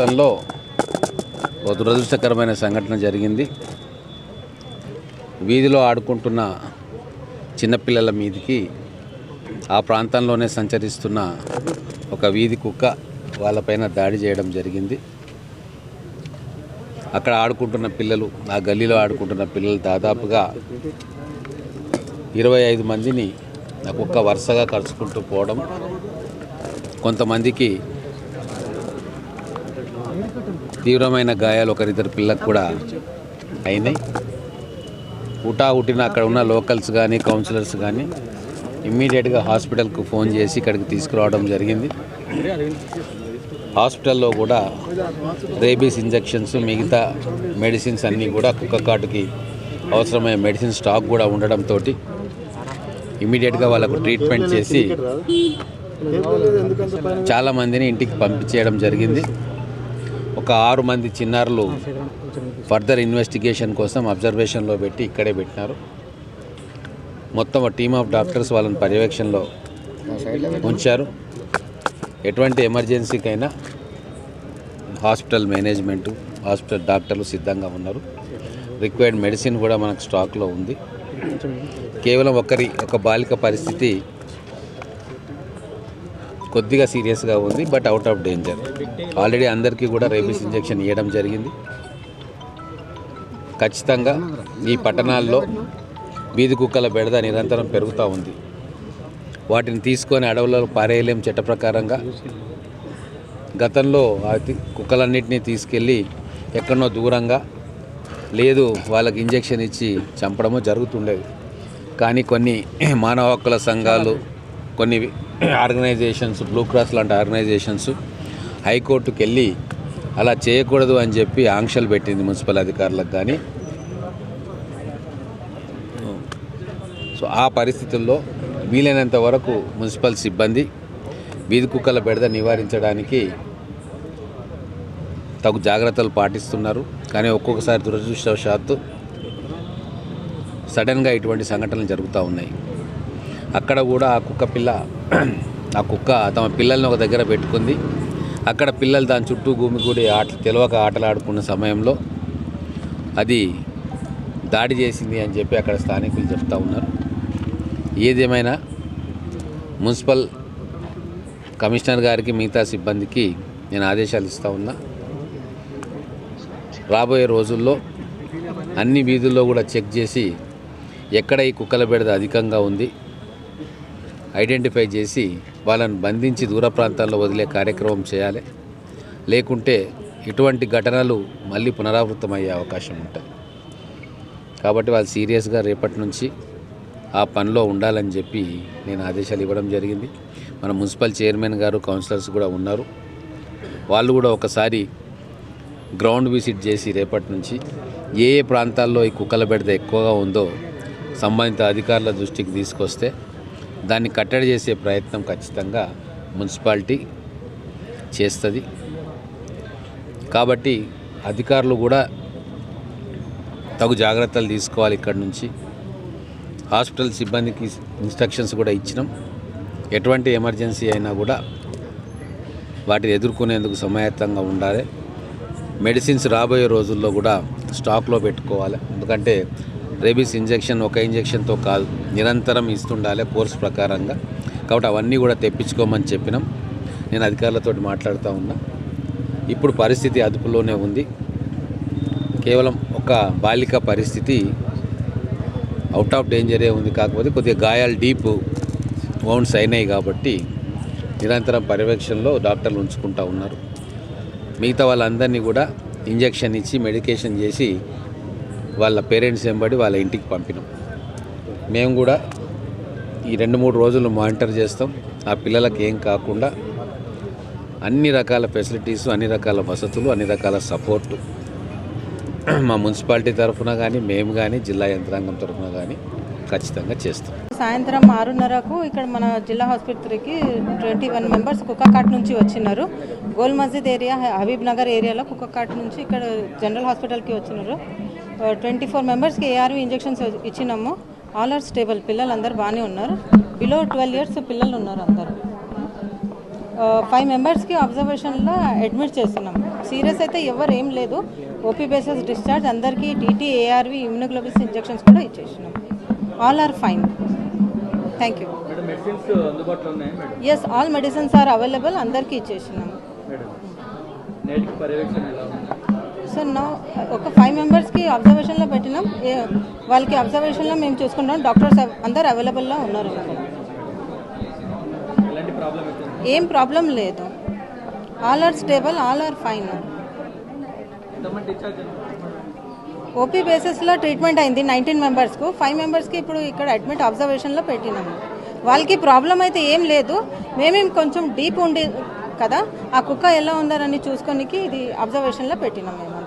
ప్రాంతంలో ఒక దురదృష్టకరమైన సంఘటన జరిగింది. వీధిలో ఆడుకుంటున్న చిన్నపిల్లల మీదికి ఆ ప్రాంతంలోనే సంచరిస్తున్న ఒక వీధి కుక్క వాళ్ళపైన దాడి చేయడం జరిగింది. అక్కడ ఆడుకుంటున్న పిల్లలు ఆ గల్లీలో ఆడుకుంటున్న పిల్లలు దాదాపుగా ఇరవై ఐదు మందిని ఆ కుక్క వరుసగా కరుచుకుంటూ పోవడం కొంతమందికి తీవ్రమైన గాయాలు ఒకరిద్దరు పిల్లలకు కూడా అయినాయి ఉటా ఉటిన అక్కడ ఉన్న లోకల్స్ కానీ కౌన్సిలర్స్ కానీ ఇమ్మీడియట్గా హాస్పిటల్కు ఫోన్ చేసి ఇక్కడికి తీసుకురావడం జరిగింది. హాస్పిటల్లో కూడా రేబీస్ ఇంజెక్షన్స్ మిగతా మెడిసిన్స్ అన్నీ కూడా కుక్క కాటుకి అవసరమైన మెడిసిన్ స్టాక్ కూడా ఉండడంతో ఇమ్మీడియట్గా వాళ్ళకు ట్రీట్మెంట్ చేసి చాలా మందిని ఇంటికి పంపించేయడం జరిగింది. ఒక ఆరు మంది చిన్నారులు ఫర్దర్ ఇన్వెస్టిగేషన్ కోసం అబ్జర్వేషన్లో పెట్టి ఇక్కడే పెట్టినారు. మొత్తం టీమ్ ఆఫ్ డాక్టర్స్ వాళ్ళని పర్యవేక్షణలో ఉంచారు. ఎటువంటి ఎమర్జెన్సీకైనా హాస్పిటల్ మేనేజ్మెంటు హాస్పిటల్ డాక్టర్లు సిద్ధంగా ఉన్నారు. రిక్వైర్డ్ మెడిసిన్ కూడా మనకు స్టాక్లో ఉంది. కేవలం ఒకరి ఒక బాలిక పరిస్థితి కొద్దిగా సీరియస్గా ఉంది but out of danger. Already అందరికీ కూడా రేబీస్ ఇంజెక్షన్ ఇవ్వడం జరిగింది. ఖచ్చితంగా ఈ పట్టణాల్లో వీధి కుక్కల బెడద నిరంతరం పెరుగుతూ ఉంది. వాటిని తీసుకొని అడవులలో పారేయలేం చట్ట ప్రకారంగా గతంలో కుక్కలన్నింటినీ తీసుకెళ్ళి ఎక్కడనో దూరంగా లేదు వాళ్ళకి ఇంజెక్షన్ ఇచ్చి చంపడము జరుగుతుండేది. కానీ కొన్ని మానవ హక్కుల సంఘాలు కొన్ని ఆర్గనైజేషన్స్ బ్లూ క్రాస్ లాంటి ఆర్గనైజేషన్స్ హైకోర్టుకు వెళ్ళి అలా చేయకూడదు అని చెప్పి ఆంక్షలు పెట్టింది మున్సిపల్ అధికారులకు కానీ. సో ఆ పరిస్థితుల్లో వీలైనంత వరకు మున్సిపల్ సిబ్బంది వీధి కుక్కల బెడద నివారించడానికి తగు జాగ్రత్తలు పాటిస్తున్నారు. కానీ ఒక్కొక్కసారి దురదృష్టవశాత్తు సడన్గా ఇటువంటి సంఘటనలు జరుగుతూ ఉన్నాయి. అక్కడ కూడా ఆ కుక్క పిల్ల ఆ కుక్క తమ పిల్లల్ని ఒక దగ్గర పెట్టుకుంది. అక్కడ పిల్లలు దాని చుట్టూ గుమిగూడి ఆట తెలియక ఆటలు ఆడుకున్న సమయంలో అది దాడి చేసింది అని చెప్పి అక్కడ స్థానికులు చెప్తా ఉన్నారు. ఏదేమైనా మున్సిపల్ కమిషనర్ గారికి మిగతా సిబ్బందికి నేను ఆదేశాలు ఇస్తూ ఉన్నా. రాబోయే రోజుల్లో అన్ని వీధుల్లో కూడా చెక్ చేసి ఎక్కడ ఈ కుక్కల బెడద అధికంగా ఉంది ఐడెంటిఫై చేసి వాళ్ళని బంధించి దూర ప్రాంతాల్లో వదిలే కార్యక్రమం చేయాలి. లేకుంటే ఇటువంటి ఘటనలు మళ్ళీ పునరావృతం అయ్యే అవకాశం ఉంటుంది. కాబట్టి వాళ్ళు సీరియస్గా రేపటి నుంచి ఆ పనిలో ఉండాలని చెప్పి నేను ఆదేశాలు ఇవ్వడం జరిగింది. మన మున్సిపల్ చైర్మన్ గారు కౌన్సిలర్స్ కూడా ఉన్నారు. వాళ్ళు కూడా ఒకసారి గ్రౌండ్ విజిట్ చేసి రేపటి నుంచి ఏ ఏ ప్రాంతాల్లో ఈ కుక్కల బెడద ఎక్కువగా ఉందో సంబంధిత అధికారుల దృష్టికి తీసుకొస్తే దాన్ని కట్టడి చేసే ప్రయత్నం ఖచ్చితంగా మున్సిపాలిటీ చేస్తుంది. కాబట్టి అధికారులు కూడా తగు జాగ్రత్తలు తీసుకోవాలి ఇక్కడి నుంచి. హాస్పిటల్ సిబ్బందికి ఇన్స్ట్రక్షన్స్ కూడా ఇచ్చినాం. ఎటువంటి ఎమర్జెన్సీ అయినా కూడా వాటిని ఎదుర్కొనేందుకు సమాయత్తంగా ఉండాలి. మెడిసిన్స్ రాబోయే రోజుల్లో కూడా స్టాక్లో పెట్టుకోవాలి. ఎందుకంటే రేబీస్ ఇంజెక్షన్ ఒక ఇంజెక్షన్తో కాదు నిరంతరం ఇస్తుండాలి కోర్స్ ప్రకారంగా. కాబట్టి అవన్నీ కూడా తెప్పించుకోమని చెప్పినాం. నేను అధికారులతో మాట్లాడుతూ ఉన్నా. ఇప్పుడు పరిస్థితి అదుపులోనే ఉంది. కేవలం ఒక బాలిక పరిస్థితి అవుట్ ఆఫ్ డేంజరే ఉంది. కాకపోతే కొద్దిగా గాయాలు డీప్ వౌండ్స్ అయినాయి కాబట్టి నిరంతరం పర్యవేక్షణలో డాక్టర్లు ఉంచుకుంటూ ఉన్నారు. మిగతా వాళ్ళందరినీ కూడా ఇంజెక్షన్ ఇచ్చి మెడికేషన్ చేసి వాళ్ళ పేరెంట్స్ వెంబడి వాళ్ళ ఇంటికి పంపినాం. మేము కూడా ఈ రెండు మూడు రోజులు మానిటర్ చేస్తాం. ఆ పిల్లలకి ఏం కాకుండా అన్ని రకాల ఫెసిలిటీస్ అన్ని రకాల వసతులు అన్ని రకాల సపోర్టు మా మున్సిపాలిటీ తరఫున కానీ మేము కానీ జిల్లా యంత్రాంగం తరఫున కానీ ఖచ్చితంగా చేస్తాం. సాయంత్రం ఆరున్నరకు ఇక్కడ మన జిల్లా ఆసుపత్రికి ట్వంటీ వన్ మెంబర్స్ కుక్కకాట్ నుంచి వచ్చినారు. గోల్ మస్జిద్ ఏరియా హబీబ్ నగర్ ఏరియాలో కుక్కకాట్ నుంచి ఇక్కడ జనరల్ హాస్పిటల్కి వచ్చినారు. ట్వంటీ ఫోర్ మెంబర్స్కి ఏఆర్వి ఇంజెక్షన్స్ ఇచ్చినాము. ఆల్ ఆర్ స్టేబుల్ పిల్లలు అందరు బాగానే ఉన్నారు. బిలో ట్వెల్వ్ ఇయర్స్ పిల్లలు ఉన్నారు అందరు. ఫైవ్ మెంబర్స్కి అబ్జర్వేషన్లో అడ్మిట్ చేస్తున్నాం. సీరియస్ అయితే ఎవరు ఏం లేదు. ఓపీ బేసెస్ డిశ్చార్జ్ అందరికీ టీటీ ఏఆర్వి ఇమ్యూనోగ్లోబిన్స్ ఇంజెక్షన్స్ కూడా ఇచ్చేసినాం. All are fine thank you yes all medicines are available అందరికీ ఇచ్చేసినాం. సో నా ఒక ఫైవ్ మెంబర్స్కి అబ్జర్వేషన్లో పెట్టినాం. వాళ్ళకి అబ్జర్వేషన్లో మేము చూసుకుంటాం. డాక్టర్స్ అందరు అవైలబుల్లో ఉన్నారు. ఏం ప్రాబ్లం లేదు. All are stable all are fine OP బేసిస్లో ట్రీట్మెంట్ అయింది నైన్టీన్ మెంబర్స్కు ఫైవ్ మెంబర్స్కి ఇప్పుడు ఇక్కడ అడ్మిట్ అబ్జర్వేషన్లో పెట్టినాము వాళ్ళకి ప్రాబ్లం అయితే ఏం లేదు. మేమేం కొంచెం డీప్ ఉండి కదా? ఆ కుక్క ఎలా ఉందరని చూసుకోనికి ఇది అబ్జర్వేషన్లో పెట్టినాం మేమంతా